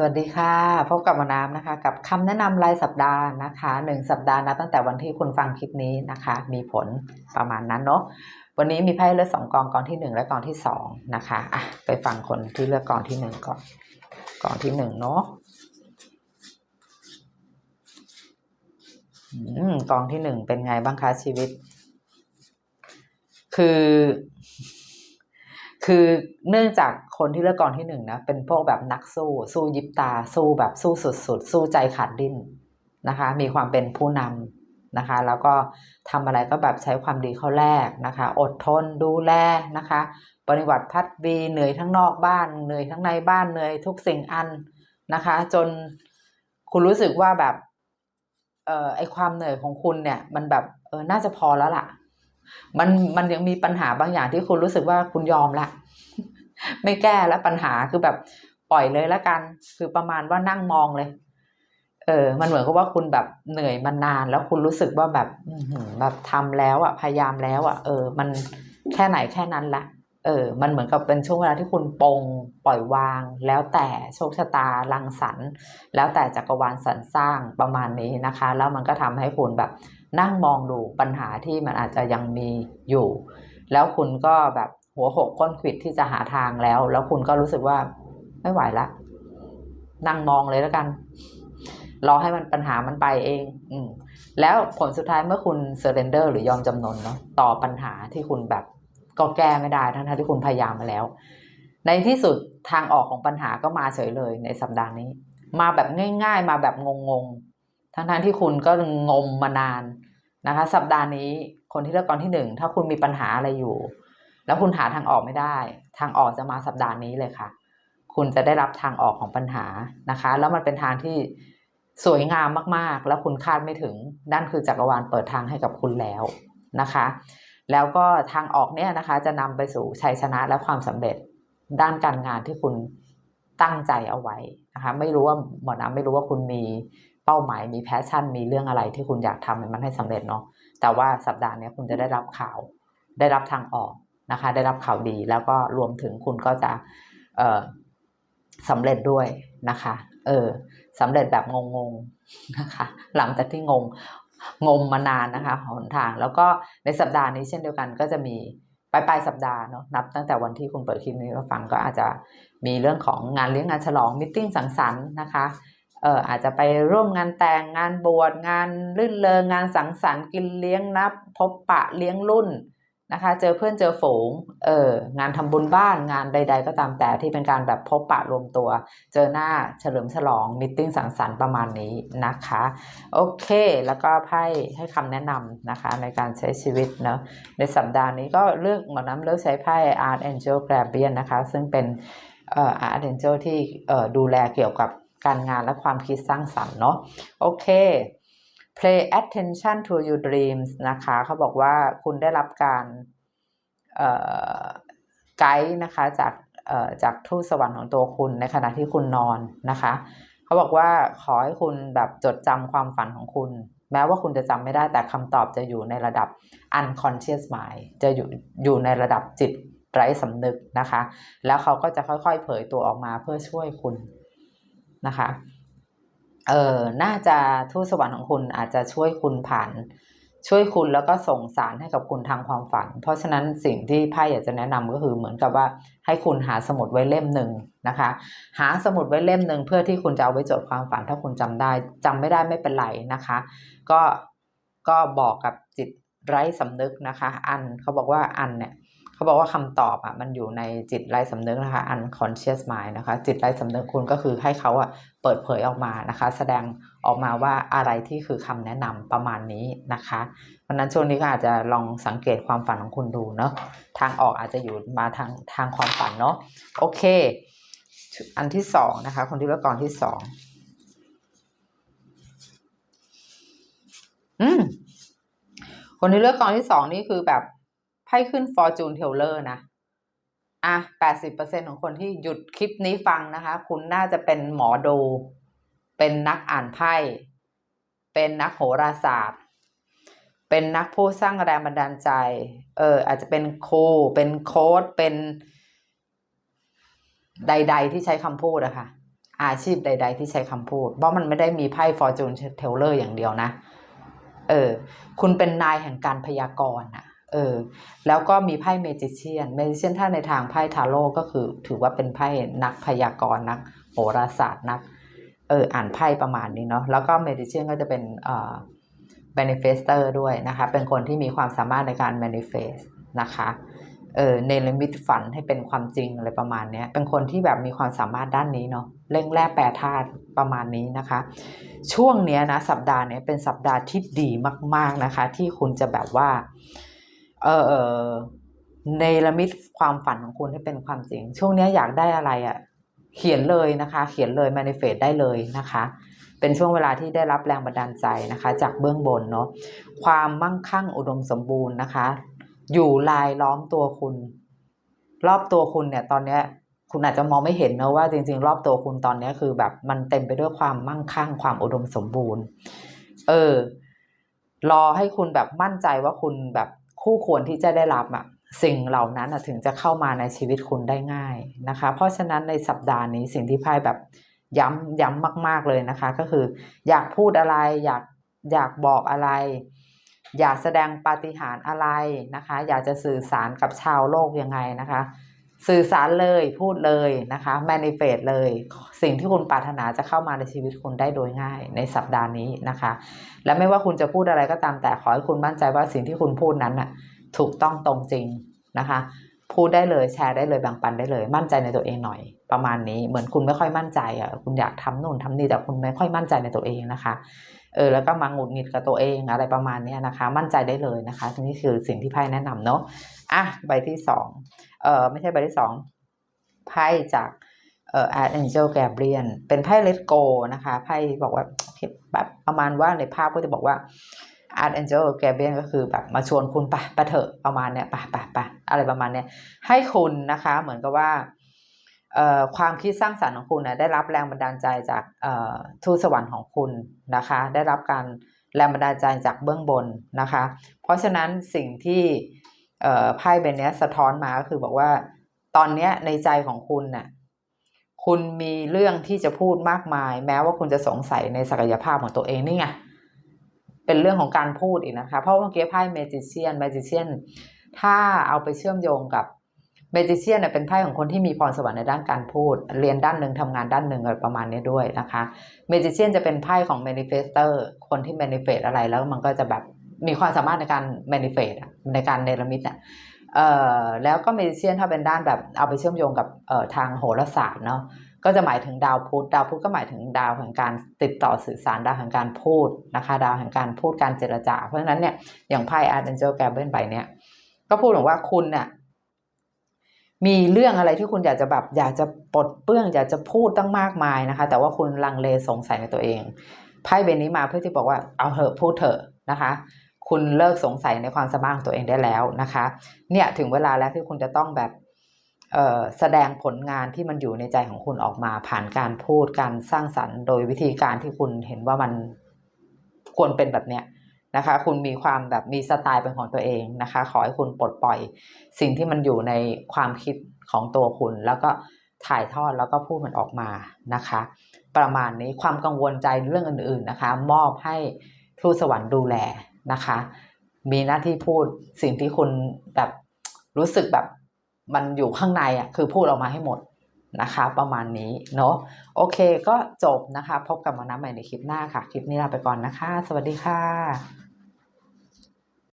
สวัสดีค่ะพบกับมอน้ำนะคะ กับคำแนะนำรายสัปดาห์นะคะหนึ่งสัปดาห์นับตั้งแต่วันที่คุณฟังคลิปนี้นะคะ มีผลประมาณนั้นเนาะวันนี้มีไพ่เลือกสองกองกองที่หนึ่งและกองที่สองนะคะอะไปฟังคนที่เลือกกองที่หนึ่งก่อนกองที่หนึ่งเนาะกองที่หนึ่งเป็นไงบ้างคะชีวิต คือ คือเนื่องจากคนที่เลือกกองที่หนึ่งนะเป็นพวกแบบนักสู้ สู้ยิบตา สู้แบบสู้สุดๆ สู้ใจขาดดิ้นนะคะ มีความเป็นผู้นำนะคะ แล้วก็ทำอะไรก็แบบใช้ความดีเข้าแรกนะคะ อดทนดูแลนะคะ ปฏิบัติพัดวีเหนื่อยทั้งนอกบ้านเหนื่อยทั้งในบ้านเหนื่อยทุกสิ่งอันนะคะ จนคุณรู้สึกว่าแบบเอ่อไอความเหนื่อยของคุณเนี่ยมันแบบเออน่าจะพอแล้วล่ะ มันมันยังมีปัญหาบางอย่างที่คุณรู้สึกว่าคุณยอมละ ไม่แก้แล้วปัญหาคือแบบปล่อยเลยละกัน คือประมาณว่านั่งมองเลย เออ มันเหมือนกับว่าคุณแบบเหนื่อยมานาน แล้วคุณรู้สึกว่าแบบแบบทำแล้วอะพยายามแล้ว อะ เออ มันแค่ไหนแค่นั้นละ เออมันเหมือนกับเป็นช่วงเวลาที่คุณปลงปล่อยวาง แล้วแต่โชคชะตารังสรรแล้วแต่จักรวาลสรรสร้างประมาณนี้นะคะ แล้วมันก็ทำให้คุณแบบนั่งมองดูปัญหาที่มันอาจจะยังมีอยู่ แล้วคุณก็แบบหัวหกก้นขิดที่จะหาทางแล้ว แล้วคุณก็รู้สึกว่าไม่ไหวละนั่งมองเลยแล้วกันรอให้มันปัญหามันไปเอง อืแล้วผลสุดท้ายเมื่อคุณเซอร์เรนเดอร์หรือยอมจำนนเนาะต่อปัญหาที่คุณแบบ ก็แก้ไม่ได้ทั้งที่คุณพยายามมาแล้ว ในที่สุดทางออกของปัญหาก็มาเฉยเลยในสัปดาห์นี้ มาแบบง่าย ๆ มาแบบงงๆทั้งๆที่คุณก็งมมานานนะคะ สัปดาห์นี้คนที่เลือกกองที่หนึ่งถ้าคุณมีปัญหาอะไรอยู่ แล้วคุณหาทางออกไม่ได้ ทางออกจะมาสัปดาห์นี้เลยค่ะ คุณจะได้รับทางออกของปัญหานะคะ แล้วมันเป็นทางที่สวยงามมากๆ แล้วคุณคาดไม่ถึงนั่นคือจักรวาลเปิดทางให้กับคุณแล้วนะคะ แล้วก็ทางออกเนี่ยนะคะ จะนำไปสู่ชัยชนะและความสำเร็จด้านการงานที่คุณตั้งใจเอาไว้นะคะ ไม่รู้ว่าหมอน้ำไม่รู้ว่าคุณมีเป้าหมายมีแพชชั่น มีเรื่องอะไรที่คุณอยากทำมันให้สำเร็จเนาะแต่ว่าสัปดาห์นี้คุณจะได้รับข่าว ได้รับทางออกนะคะ ได้รับข่าวดีแล้วก็รวมถึงคุณก็จะเออสำเร็จด้วยนะคะ เออสำเร็จแบบงงๆนะคะ หลังจากที่งง งมมานานนะคะหนทาง แล้วก็ในสัปดาห์นี้เช่นเดียวกันก็จะมีปลายปลายสัปดาห์เนาะนับตั้งแต่วันที่คุณเปิดคลิปนี้มาฟังก็อาจจะมีเรื่องของงานเลี้ยงงานฉลองมิ팅สังสรรค์นะคะเอออาจจะไปร่วมงานแต่งงานบวชงานลื่นเลงงานสังสรรค์กินเลี้ยงนับพบปะเลี้ยงรุ่น นะคะ เจอเพื่อนเจอฝูง เอองานทำบุญบ้านงานใด ๆ ก็ตามแต่ที่เป็นการแบบพบปะรวมตัว เจอหน้าเฉลิมฉลองมิ팅สังสรรค์ประมาณนี้นะคะ โอเค แล้วก็ไพ่ให้คำแนะนำนะคะ ในการใช้ชีวิตเนาะในสัปดาห์นี้ก็เลือกหมอน้ำเลือกใช้ไพ่ Art Angel g r a b i a n นะคะ ซึ่งเป็นเอ่อ Art Angel ที่เอ่อดูแลเกี่ยวกับการงานและความคิดสร้างสรรค์เนาะโอเค pay attention to your dreams นะคะเขาบอกว่าคุณได้รับการเอ่อไกด์นะคะจากเอ่อจากทูตสวรรค์ของตัวคุณในขณะที่คุณนอนนะคะเขาบอกว่าขอให้คุณแบบจดจำความฝันของคุณ แม้ว่าคุณจะจำไม่ได้แต่คำตอบจะอยู่ในระดับ unconscious mind จะอยู่อยู่ในระดับจิตไร้สำนึกนะคะ แล้วเขาก็จะค่อยๆเผยตัวออกมาเพื่อช่วยคุณนะคะ เออน่าจะทูตสวรรค์ของคุณอาจจะช่วยคุณผ่านช่วยคุณแล้วก็ส่งสารให้กับคุณทางความฝัน เพราะฉะนั้นสิ่งที่ไพ่อยากจะแนะนำก็คือเหมือนกับว่าให้คุณหาสมุดไว้เล่มหนึ่งนะคะ หาสมุดไว้เล่มหนึ่งเพื่อที่คุณจะเอาไว้จดความฝัน ถ้าคุณจำได้จำไม่ได้ไม่เป็นไรนะคะ ก็ก็บอกกับจิตไร้สำนึกนะคะ อันเขาบอกว่าอันเนี่ย เขาบอกว่าคำตอบอะมันอยู่ในจิตไร้สำนึกนะคะ unconscious mind นะคะ จิตไร้สำนึกคุณก็คือให้เขาอะเปิดเผยออกมานะคะ แสดงออกมาว่าอะไรที่คือคำแนะนำประมาณนี้นะคะเพราะนั้นช่วงนี้ก็อาจจะลองสังเกตความฝันของคุณดูเนาะทางออกอาจจะอยู่มาทางทางความฝันเนาะโอเค อันที่สองนะคะ คนที่เลือกกองที่สองอืมคนที่เลือกกองที่สองนี่คือแบบ ไพ่ขึ้น Fortune Teller นะอะแปดสิบเปอร์เซ็นของคนที่หยุดคลิปนี้ฟังนะคะ คุณน่าจะเป็นหมอดู เป็นนักอ่านไพ่ เป็นนักโหราศาสตร์ เป็นนักผู้สร้างแรงบันดาลใจ เออ อาจจะเป็นครูเป็นโค้ดเป็นใด ๆ ที่ใช้คำพูดอะค่ะ อาชีพใด ๆ ที่ใช้คำพูด เพราะมันไม่ได้มีไพ่ฟอร์จูนเทเลอร์อย่างเดียวนะ เออ คุณเป็นนายแห่งการพยากรณ์อะ เออแล้วก็มีไพ่เมจิเชียนเมจิเชียนถ้าในทางไพ่ทาโร่ก็คือ ถือว่าเป็นไพ่นักพยากรณ์นักโหราศาสตร์นักเอออ่านไพ่ประมาณนี้เนาะแล้วก็เมจิเชียนก็จะเป็นเอ่อ manifestor ด้วยนะคะ เป็นคนที่มีความสามารถในการ manifest นะคะเออในลิมิตฝันให้เป็นความจริงอะไรประมาณนี้เป็นคนที่แบบมีความสามารถด้านนี้เนาะเร่งแร่แปรธาตุประมาณนี้นะคะ ช่วงเนี้ยนะสัปดาห์เนี้ยเป็นสัปดาห์ที่ดีมาก ๆนะคะ ที่คุณจะแบบว่า เออเอในละมิตความฝันของคุณให้เป็นความจริง ช่วงนี้อยากได้อะไรอะ่ะ เขียนเลยนะคะ เขียนเลย manifest ได้เลยนะคะ เป็นช่วงเวลาที่ได้รับแรงบันดาลใจนะคะ จากเบื้องบนเนาะความมั่งคั่งอุดมสมบูรณ์นะคะ อยู่ลายล้อมตัวคุณ รอบตัวคุณเนี่ย ตอนเนี้ยคุณอาจจะมองไม่เห็นนะว่าจริง ๆ รอบตัวคุณตอนนี้คือแบบมันเต็มไปด้วยความมั่งคั่งความอุดมสมบูรณ์ เออ รอให้คุณแบบมั่นใจว่าคุณแบบ คู่ควรที่จะได้รับอะสิ่งเหล่านั้นถึงจะเข้ามาในชีวิตคุณได้ง่ายนะคะ เพราะฉะนั้นในสัปดาห์นี้สิ่งที่ไพ่แบบย้ำย้ำมาก ๆเลยนะคะ ก็คือ อยากพูดอะไรอยากอยากบอกอะไร อยากแสดงปาฏิหาริย์อะไรนะคะ อยากจะสื่อสารกับชาวโลกยังไงนะคะ สื่อสารเลยพูดเลยนะคะ manifest เลย สิ่งที่คุณปรารถนาจะเข้ามาในชีวิตคุณได้โดยง่ายในสัปดาห์นี้นะคะ และไม่ว่าคุณจะพูดอะไรก็ตามแต่ขอให้คุณมั่นใจว่าสิ่งที่คุณพูดนั้นน่ะถูกต้องตรงจริงนะคะ พูดได้เลยแชร์ได้เลยแบ่งปันได้เลย มั่นใจในตัวเองหน่อย ประมาณนี้เหมือนคุณไม่ค่อยมั่นใจอะคุณอยากทำนู่นทำนี่แต่คุณไม่ค่อยมั่นใจในตัวเองนะคะ เออแล้วก็มาหงุดหงิดกับตัวเองอะไรประมาณนี้นะคะ มั่นใจได้เลยนะคะนี่คือสิ่งที่ไพ่แนะนำเนาะอะใบที่สองเออไม่ใช่ใบที่สองไพ่จากเอ่อ Archangel Gabriel เป็นไพ่ Let Go นะคะไพ่บอกว่าแบบประมาณว่าในภาพก็จะบอกว่า Archangel Gabriel ก็คือแบบมาชวนคุณปไปเถอะประมาณเนี้ยปไปไปอะไรประมาณเนี้ยให้คุณนะคะ เหมือนกับว่า ความคิดสร้างสรรค์ของคุณนะได้รับแรงบันดาลใจจากทูตสวรรค์ของคุณนะคะ ได้รับการแรงบันดาลใจจากเบื้องบนนะคะ เพราะฉะนั้นสิ่งที่ไพ่ใบเนี้ยสะท้อนมาก็คือบอกว่า ตอนเนี้ยในใจของคุณน่ะคุณมีเรื่องที่จะพูดมากมาย แม้ว่าคุณจะสงสัยในศักยภาพของตัวเองนี่ไงเป็นเรื่องของการพูดอีกนะคะ เพราะเมื่อกี้ไพ่เมจิเชียนเมจิเชียนถ้าเอาไปเชื่อมโยงกับ เมจิเชียนเป็นไพ่ของคนที่มีพรสวรรค์ในด้านการพูด เรียนด้านหนึ่งทำงานด้านหนึ่งอะไรประมาณนี้ด้วยนะคะเมจิเชียนจะเป็นไพ่ของ manifestor คนที่ manifest อะไรแล้วมันก็จะแบบมีความสามารถในการ manifest อะในการเนรมิตอะเอ่อแล้วก็เมจิเชียนถ้าเป็นด้านแบบเอาไปเชื่อมโยงกับเอ่อทางโหราศาสตร์เนาะก็จะหมายถึงดาวพุธดาวพุธก็หมายถึงดาวแห่งการติดต่อสื่อสารดาวแห่งการพูดนะคะ ดาวแห่งการพูดการเจรจา เพราะฉะนั้นเนี่ยอย่างไพ่อาร์เดนเจลแกเบิลไปเนี่ยก็พูดถึงว่าคุณเนี่ย มีเรื่องอะไรที่คุณอยากจะแบบอยากจะปลดเปื้องอยากจะพูดตั้งมากมายนะคะ แต่ว่าคุณลังเลสงสัยในตัวเองไพ่เบนนี้มาเพื่อที่บอกว่าเอาเถอะพูดเถอะนะคะ คุณเลิกสงสัยในความสามารถของตัวเองได้แล้วนะคะ เนี่ยถึงเวลาแล้วที่คุณจะต้องแบบแสดงผลงานที่มันอยู่ในใจของคุณออกมาผ่านการพูดการสร้างสรรค์ โดยวิธีการที่คุณเห็นว่ามันควรเป็นแบบเนี้ย นะคะ คุณมีความแบบมีสไตล์เป็นของตัวเองนะคะ ขอให้คุณปลดปล่อยสิ่งที่มันอยู่ในความคิดของตัวคุณ แล้วก็ถ่ายทอดแล้วก็พูดมันออกมานะคะ ประมาณนี้ความกังวลใจเรื่องอื่นๆนะคะ มอบให้ทูตสวรรค์ดูแลนะคะ มีหน้าที่พูดสิ่งที่คุณแบบรู้สึกแบบมันอยู่ข้างในอะคือพูดออกมาให้หมดนะคะประมาณนี้เนาะโอเคก็จบนะคะ พบกับมาน้ำใหม่ในคลิปหน้าค่ะ คลิปนี้ลาไปก่อนนะคะ สวัสดีค่ะ